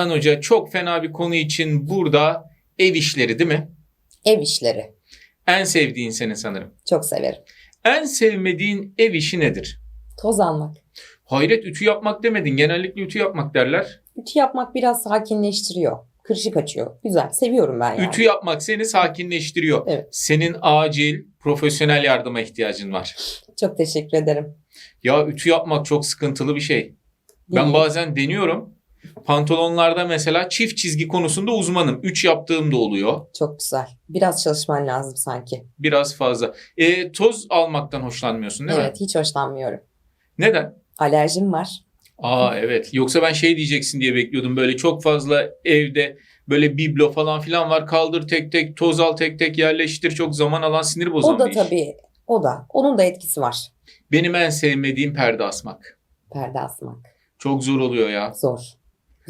Nihan Hoca çok fena bir konu için burada ev işleri değil mi? Ev işleri. En sevdiğin senin sanırım. Çok severim. En sevmediğin ev işi nedir? Toz almak. Hayret ütü yapmak demedin. Genellikle ütü yapmak derler. Ütü yapmak biraz sakinleştiriyor. Kırışık açıyor. Güzel. Seviyorum ben yani. Ütü yapmak seni sakinleştiriyor. Evet. Senin acil profesyonel yardıma ihtiyacın var. Çok teşekkür ederim. Ya ütü yapmak çok sıkıntılı bir şey. Ben Değil. bazen deniyorum. Pantolonlarda mesela çift çizgi konusunda uzmanım. Üç yaptığım da oluyor. Çok güzel. Biraz çalışman lazım sanki. Biraz fazla. E, toz almaktan hoşlanmıyorsun değil mi? evet hiç hoşlanmıyorum. Neden? Alerjim var. Aa evet. Yoksa ben şey diyeceksin diye bekliyordum. Böyle çok fazla evde böyle biblo falan filan var. Kaldır tek tek, toz al tek tek yerleştir. Çok zaman alan sinir bozan O da bir iş. tabii. O da. Onun da etkisi var. Benim en sevmediğim perde asmak. Perde asmak. Çok zor oluyor ya. Zor.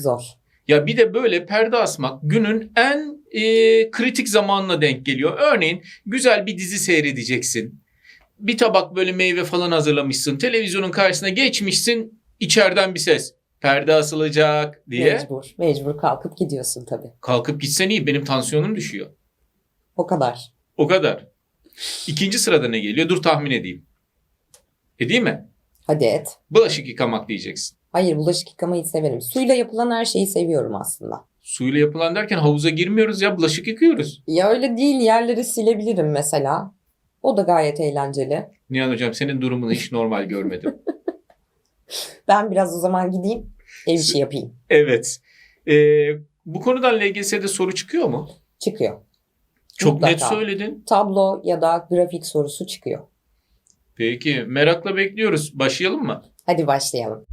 Zor. Ya bir de böyle perde asmak günün en e, kritik zamanına denk geliyor. Örneğin güzel bir dizi seyredeceksin. Bir tabak böyle meyve falan hazırlamışsın. Televizyonun karşısına geçmişsin. içeriden bir ses. Perde asılacak diye. Mecbur. Mecbur kalkıp gidiyorsun tabii. Kalkıp gitsen iyi. Benim tansiyonum düşüyor. O kadar. O kadar. İkinci sırada ne geliyor? Dur tahmin edeyim. Edeyim mi? Hadi et. Bulaşık yıkamak diyeceksin. Hayır bulaşık yıkamayı severim. Suyla yapılan her şeyi seviyorum aslında. Suyla yapılan derken havuza girmiyoruz ya bulaşık yıkıyoruz. Ya öyle değil yerleri silebilirim mesela. O da gayet eğlenceli. Nihan hocam senin durumunu hiç normal görmedim. Ben biraz o zaman gideyim ev işi yapayım. Evet. Ee, bu konudan LGS'de soru çıkıyor mu? Çıkıyor. Çok Mutlaka. net söyledin. Tablo ya da grafik sorusu çıkıyor. Peki merakla bekliyoruz. Başlayalım mı? Hadi başlayalım.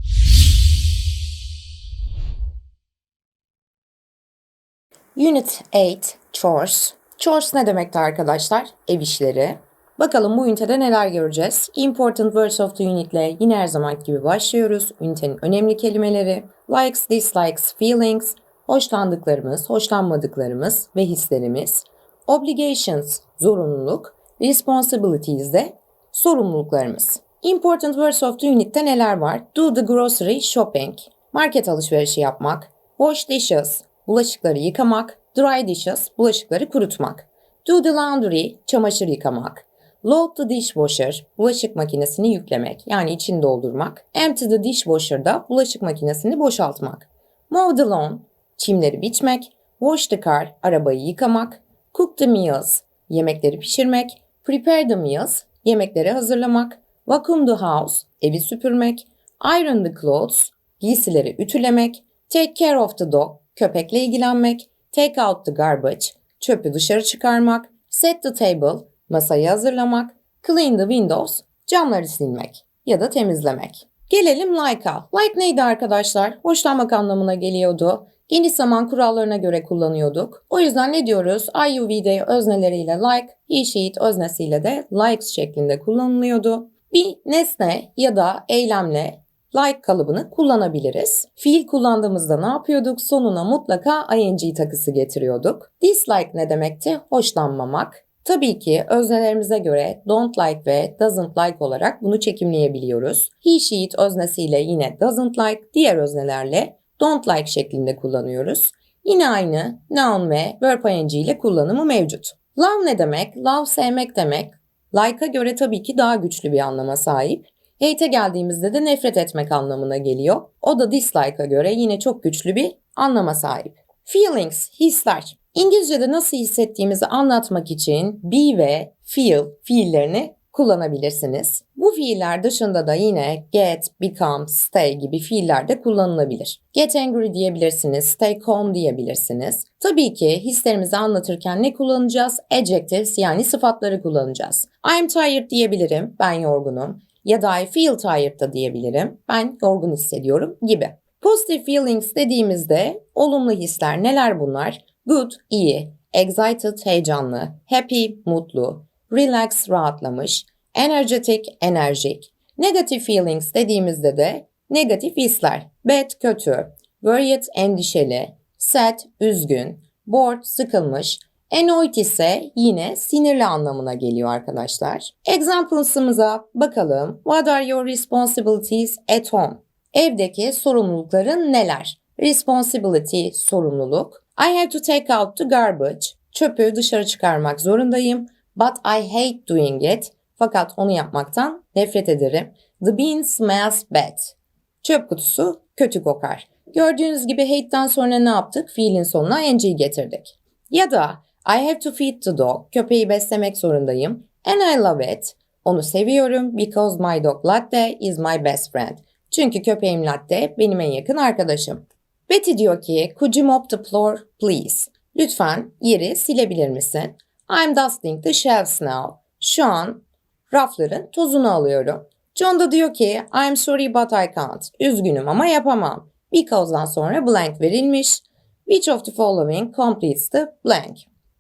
Unit 8 Chores. Chores ne demekti arkadaşlar? Ev işleri. Bakalım bu ünitede neler göreceğiz? Important words of the unit ile yine her zaman gibi başlıyoruz. Ünitenin önemli kelimeleri. Likes, dislikes, feelings. Hoşlandıklarımız, hoşlanmadıklarımız ve hislerimiz. Obligations, zorunluluk. Responsibilities de sorumluluklarımız. Important words of the unit'te neler var? Do the grocery shopping, market alışverişi yapmak, wash dishes, bulaşıkları yıkamak, dry dishes, bulaşıkları kurutmak, do the laundry, çamaşır yıkamak, load the dishwasher, bulaşık makinesini yüklemek yani içini doldurmak, empty the dishwasher'da bulaşık makinesini boşaltmak, mow the lawn, çimleri biçmek, wash the car, arabayı yıkamak, cook the meals, yemekleri pişirmek, prepare the meals, yemekleri hazırlamak, vacuum the house, evi süpürmek, iron the clothes, giysileri ütülemek, take care of the dog, köpekle ilgilenmek, take out the garbage, çöpü dışarı çıkarmak, set the table, masayı hazırlamak, clean the windows, camları silmek ya da temizlemek. Gelelim like'a. Like neydi arkadaşlar? Hoşlanmak anlamına geliyordu. Geniş zaman kurallarına göre kullanıyorduk. O yüzden ne diyoruz? IUV'de özneleriyle like, he, she, it öznesiyle de likes şeklinde kullanılıyordu. Bir nesne ya da eylemle like kalıbını kullanabiliriz. Fiil kullandığımızda ne yapıyorduk? Sonuna mutlaka ing takısı getiriyorduk. Dislike ne demekti? Hoşlanmamak. Tabii ki öznelerimize göre don't like ve doesn't like olarak bunu çekimleyebiliyoruz. He, she, it öznesiyle yine doesn't like, diğer öznelerle don't like şeklinde kullanıyoruz. Yine aynı noun ve verb ing ile kullanımı mevcut. Love ne demek? Love sevmek demek. Like'a göre tabii ki daha güçlü bir anlama sahip. Hate'e geldiğimizde de nefret etmek anlamına geliyor. O da dislike'a göre yine çok güçlü bir anlama sahip. Feelings, hisler. İngilizce'de nasıl hissettiğimizi anlatmak için be ve feel fiillerini kullanabilirsiniz. Bu fiiller dışında da yine get, become, stay gibi fiiller de kullanılabilir. Get angry diyebilirsiniz, stay calm diyebilirsiniz. Tabii ki hislerimizi anlatırken ne kullanacağız? Adjectives yani sıfatları kullanacağız. I'm tired diyebilirim, ben yorgunum. Ya da I feel tired da diyebilirim, ben yorgun hissediyorum gibi. Positive feelings dediğimizde olumlu hisler neler bunlar? Good, iyi, excited, heyecanlı, happy, mutlu, relax, rahatlamış, energetic, enerjik. Negative feelings dediğimizde de negatif hisler. Bad, kötü, worried, endişeli, sad, üzgün, bored, sıkılmış, annoyed ise yine sinirli anlamına geliyor arkadaşlar. Examples'ımıza bakalım. What are your responsibilities at home? Evdeki sorumlulukların neler? Responsibility sorumluluk. I have to take out the garbage. Çöpü dışarı çıkarmak zorundayım. But I hate doing it. Fakat onu yapmaktan nefret ederim. The bin smells bad. Çöp kutusu kötü kokar. Gördüğünüz gibi hate'den sonra ne yaptık? Fiilin sonuna ing'yi getirdik. Ya da I have to feed the dog. Köpeği beslemek zorundayım. And I love it. Onu seviyorum because my dog Latte is my best friend. Çünkü köpeğim Latte benim en yakın arkadaşım. Betty diyor ki, could you mop the floor please? Lütfen yeri silebilir misin? I'm dusting the shelves now. Şu an rafların tozunu alıyorum. John da diyor ki, I'm sorry but I can't. Üzgünüm ama yapamam. Because'dan sonra blank verilmiş. Which of the following completes the blank?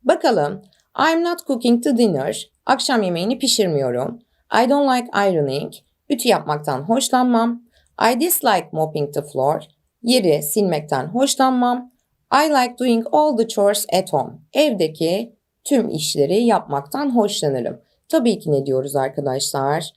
Bakalım. I'm not cooking the dinner. Akşam yemeğini pişirmiyorum. I don't like ironing. Ütü yapmaktan hoşlanmam. I dislike mopping the floor. Yeri silmekten hoşlanmam. I like doing all the chores at home. Evdeki tüm işleri yapmaktan hoşlanırım. Tabii ki ne diyoruz arkadaşlar?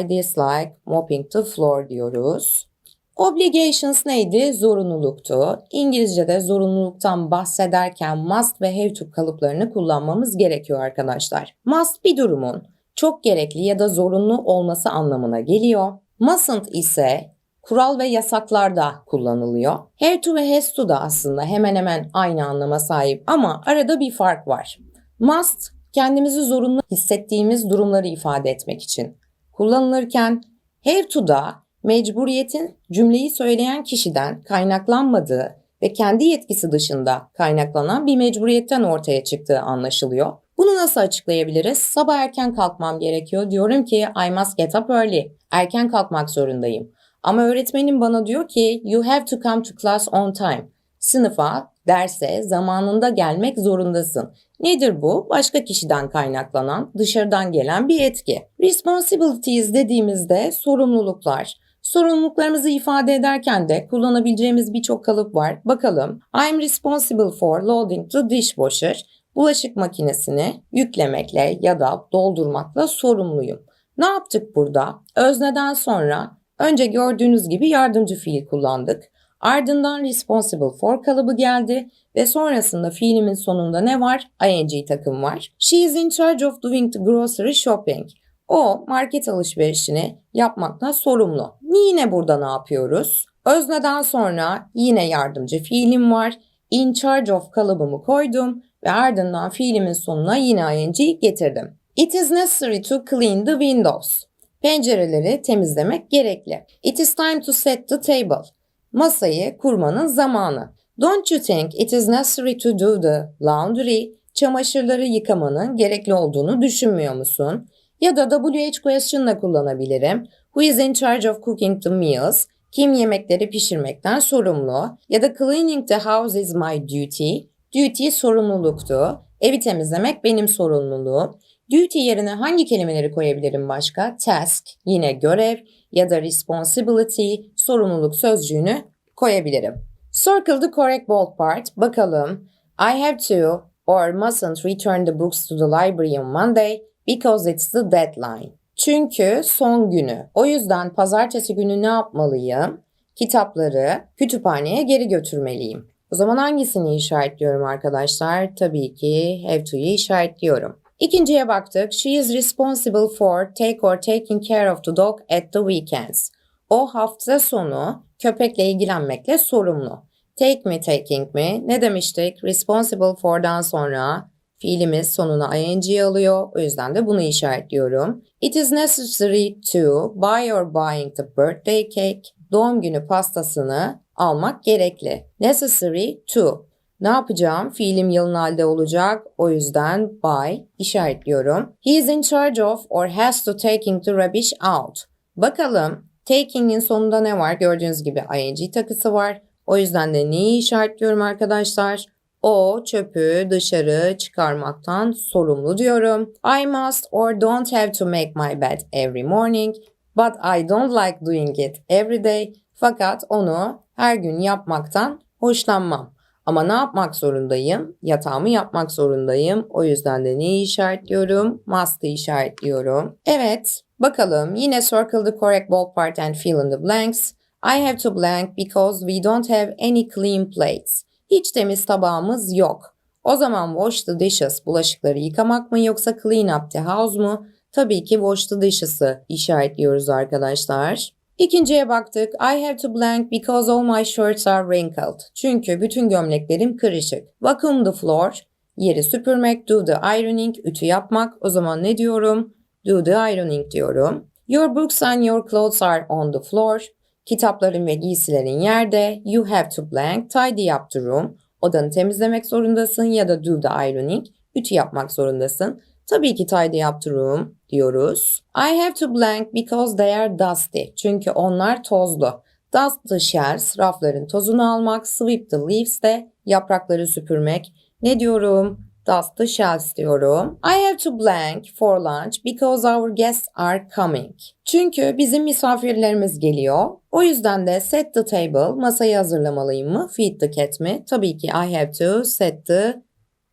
I dislike mopping the floor diyoruz. Obligations neydi? Zorunluluktu. İngilizce'de zorunluluktan bahsederken must ve have to kalıplarını kullanmamız gerekiyor arkadaşlar. Must bir durumun çok gerekli ya da zorunlu olması anlamına geliyor. Mustn't ise kural ve yasaklarda kullanılıyor. Have to ve has to da aslında hemen hemen aynı anlama sahip ama arada bir fark var. Must kendimizi zorunlu hissettiğimiz durumları ifade etmek için kullanılırken have to da mecburiyetin cümleyi söyleyen kişiden kaynaklanmadığı ve kendi yetkisi dışında kaynaklanan bir mecburiyetten ortaya çıktığı anlaşılıyor. Bunu nasıl açıklayabiliriz? Sabah erken kalkmam gerekiyor. Diyorum ki I must get up early. Erken kalkmak zorundayım. Ama öğretmenim bana diyor ki you have to come to class on time. Sınıfa, derse zamanında gelmek zorundasın. Nedir bu? Başka kişiden kaynaklanan, dışarıdan gelen bir etki. Responsibilities dediğimizde sorumluluklar. Sorumluluklarımızı ifade ederken de kullanabileceğimiz birçok kalıp var. Bakalım. I'm responsible for loading the dishwasher. Bulaşık makinesini yüklemekle ya da doldurmakla sorumluyum. Ne yaptık burada? Özneden sonra önce gördüğünüz gibi yardımcı fiil kullandık. Ardından responsible for kalıbı geldi ve sonrasında fiilimin sonunda ne var? ing takım var. She is in charge of doing the grocery shopping. O market alışverişini yapmakla sorumlu. Yine burada ne yapıyoruz? Özneden sonra yine yardımcı fiilim var. In charge of kalıbımı koydum ve ardından fiilimin sonuna yine ing getirdim. It is necessary to clean the windows. Pencereleri temizlemek gerekli. It is time to set the table. Masayı kurmanın zamanı. Don't you think it is necessary to do the laundry? Çamaşırları yıkamanın gerekli olduğunu düşünmüyor musun? Ya da WH question'la kullanabilirim. Who is in charge of cooking the meals? Kim yemekleri pişirmekten sorumlu? Ya da cleaning the house is my duty. Duty sorumluluktu. Evi temizlemek benim sorumluluğum. Duty yerine hangi kelimeleri koyabilirim başka? Task, yine görev ya da responsibility, sorumluluk sözcüğünü koyabilirim. Circle the correct bold part. Bakalım. I have to or mustn't return the books to the library on Monday because it's the deadline. Çünkü son günü. O yüzden pazartesi günü ne yapmalıyım? Kitapları kütüphaneye geri götürmeliyim. O zaman hangisini işaretliyorum arkadaşlar? Tabii ki have to'yu işaretliyorum. İkinciye baktık. She is responsible for take or taking care of the dog at the weekends. O hafta sonu köpekle ilgilenmekle sorumlu. Take mi taking mi? Ne demiştik? Responsible for'dan sonra fiilimiz sonuna ing alıyor. O yüzden de bunu işaretliyorum. It is necessary to buy or buying the birthday cake. Doğum günü pastasını almak gerekli. Necessary to. Ne yapacağım? Fiilim yalın halde olacak. O yüzden buy işaretliyorum. He is in charge of or has to taking the rubbish out. Bakalım taking'in sonunda ne var? Gördüğünüz gibi ing takısı var. O yüzden de neyi işaretliyorum arkadaşlar? O çöpü dışarı çıkarmaktan sorumlu diyorum. I must or don't have to make my bed every morning. But I don't like doing it every day. Fakat onu her gün yapmaktan hoşlanmam. Ama ne yapmak zorundayım? Yatağımı yapmak zorundayım. O yüzden de neyi işaretliyorum? Must'ı işaretliyorum. Evet, bakalım yine circle the correct bold part and fill in the blanks. I have to blank because we don't have any clean plates. Hiç temiz tabağımız yok. O zaman wash the dishes bulaşıkları yıkamak mı yoksa clean up the house mu? Tabii ki wash the dishes'ı işaretliyoruz arkadaşlar. İkinciye baktık. I have to blank because all my shirts are wrinkled. Çünkü bütün gömleklerim kırışık. Vacuum the floor. Yeri süpürmek. Do the ironing. Ütü yapmak. O zaman ne diyorum? Do the ironing diyorum. Your books and your clothes are on the floor. Kitapların ve giysilerin yerde. You have to blank. Tidy up the room. Odanı temizlemek zorundasın ya da do the ironing. Ütü yapmak zorundasın. Tabii ki tidy up the room diyoruz. I have to blank because they are dusty. Çünkü onlar tozlu. Dust the shelves, rafların tozunu almak. Sweep the leaves de yaprakları süpürmek. Ne diyorum? Dust the shelves diyorum. I have to blank for lunch because our guests are coming. Çünkü bizim misafirlerimiz geliyor. O yüzden de set the table, masayı hazırlamalıyım mı? Feed the cat mi? Tabii ki I have to set the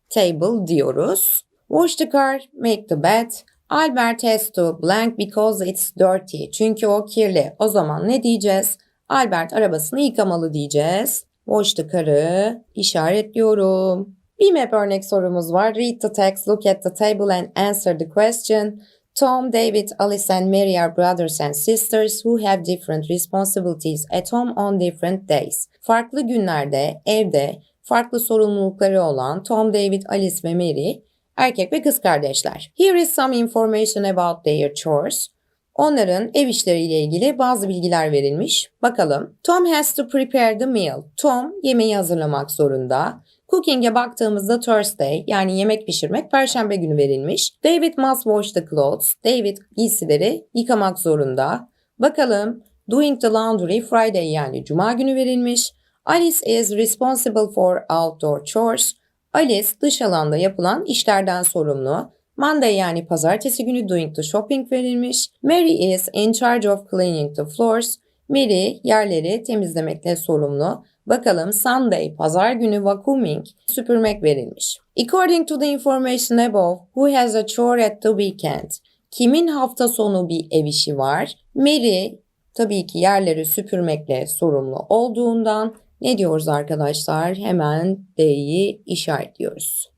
table diyoruz. Wash the car, make the bed. Albert has to blank because it's dirty. Çünkü o kirli. O zaman ne diyeceğiz? Albert arabasını yıkamalı diyeceğiz. Wash the car'ı işaretliyorum. Bir map örnek sorumuz var. Read the text, look at the table and answer the question. Tom, David, Alice and Mary are brothers and sisters who have different responsibilities at home on different days. Farklı günlerde evde farklı sorumlulukları olan Tom, David, Alice ve Mary erkek ve kız kardeşler. Here is some information about their chores. Onların ev işleriyle ilgili bazı bilgiler verilmiş. Bakalım. Tom has to prepare the meal. Tom yemeği hazırlamak zorunda. Cooking'e baktığımızda Thursday yani yemek pişirmek perşembe günü verilmiş. David must wash the clothes. David giysileri yıkamak zorunda. Bakalım. Doing the laundry Friday yani cuma günü verilmiş. Alice is responsible for outdoor chores. Alice dış alanda yapılan işlerden sorumlu. Monday yani pazartesi günü doing the shopping verilmiş. Mary is in charge of cleaning the floors. Mary yerleri temizlemekle sorumlu. Bakalım Sunday pazar günü vacuuming süpürmek verilmiş. According to the information above, who has a chore at the weekend? Kimin hafta sonu bir ev işi var? Mary tabii ki yerleri süpürmekle sorumlu olduğundan ne diyoruz arkadaşlar? Hemen D'yi işaretliyoruz.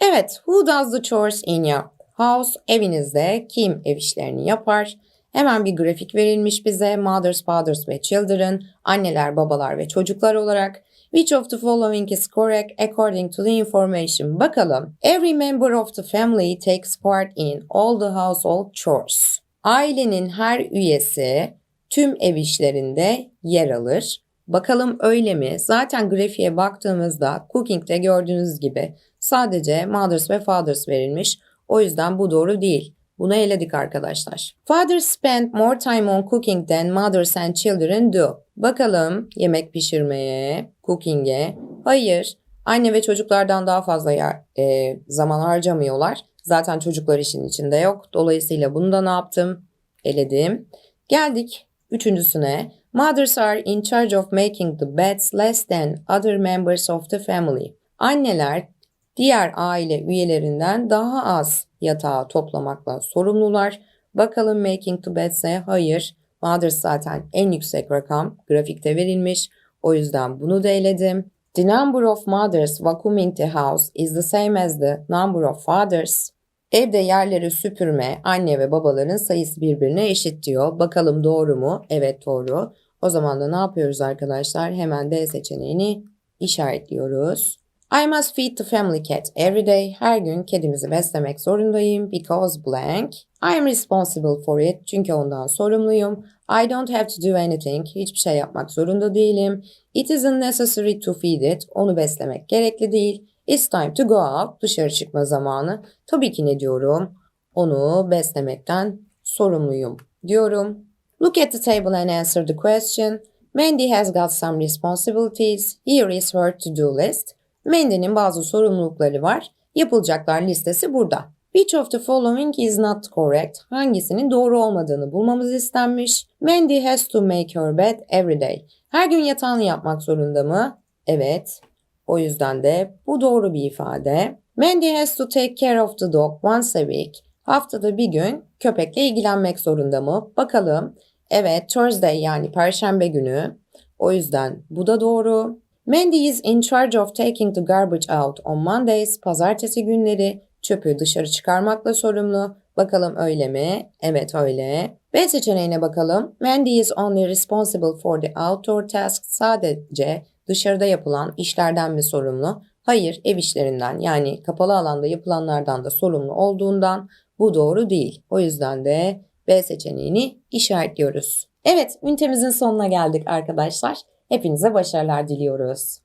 Evet, who does the chores in your house? Evinizde kim ev işlerini yapar? Hemen bir grafik verilmiş bize. Mothers, fathers ve children, anneler, babalar ve çocuklar olarak. Which of the following is correct according to the information? Bakalım. Every member of the family takes part in all the household chores. Ailenin her üyesi tüm ev işlerinde yer alır. Bakalım öyle mi? Zaten grafiğe baktığımızda cooking'de gördüğünüz gibi sadece mothers ve fathers verilmiş. O yüzden bu doğru değil. Bunu eledik arkadaşlar. Fathers spend more time on cooking than mothers and children do. Bakalım yemek pişirmeye, cooking'e. Hayır. Anne ve çocuklardan daha fazla yer, e, zaman harcamıyorlar. Zaten çocuklar işin içinde yok. Dolayısıyla bunu da ne yaptım? Eledim. Geldik üçüncüsüne. Mothers are in charge of making the beds less than other members of the family. Anneler diğer aile üyelerinden daha az yatağı toplamakla sorumlular. Bakalım making the beds'e hayır. Mothers zaten en yüksek rakam grafikte verilmiş. O yüzden bunu da eledim. The number of mothers vacuuming the house is the same as the number of fathers. Evde yerleri süpürme, anne ve babaların sayısı birbirine eşit diyor. Bakalım doğru mu? Evet doğru. O zaman da ne yapıyoruz arkadaşlar? Hemen D seçeneğini işaretliyoruz. I must feed the family cat every day. Her gün kedimizi beslemek zorundayım. Because blank. I am responsible for it. Çünkü ondan sorumluyum. I don't have to do anything. Hiçbir şey yapmak zorunda değilim. It isn't necessary to feed it. Onu beslemek gerekli değil. It's time to go out. Dışarı çıkma zamanı. Tabii ki ne diyorum? Onu beslemekten sorumluyum diyorum. Look at the table and answer the question. Mandy has got some responsibilities. Here is her to-do list. Mandy'nin bazı sorumlulukları var. Yapılacaklar listesi burada. Which of the following is not correct? Hangisinin doğru olmadığını bulmamız istenmiş. Mandy has to make her bed every day. Her gün yatağını yapmak zorunda mı? Evet. O yüzden de bu doğru bir ifade. Mandy has to take care of the dog once a week. Haftada bir gün köpekle ilgilenmek zorunda mı? Bakalım. Evet, Thursday yani Perşembe günü. O yüzden bu da doğru. Mandy is in charge of taking the garbage out on Mondays. Pazartesi günleri çöpü dışarı çıkarmakla sorumlu. Bakalım öyle mi? Evet öyle. B seçeneğine bakalım. Mandy is only responsible for the outdoor tasks. Sadece dışarıda yapılan işlerden mi sorumlu? Hayır, ev işlerinden yani kapalı alanda yapılanlardan da sorumlu olduğundan bu doğru değil. O yüzden de B seçeneğini işaretliyoruz. Evet, ünitemizin sonuna geldik arkadaşlar. Hepinize başarılar diliyoruz.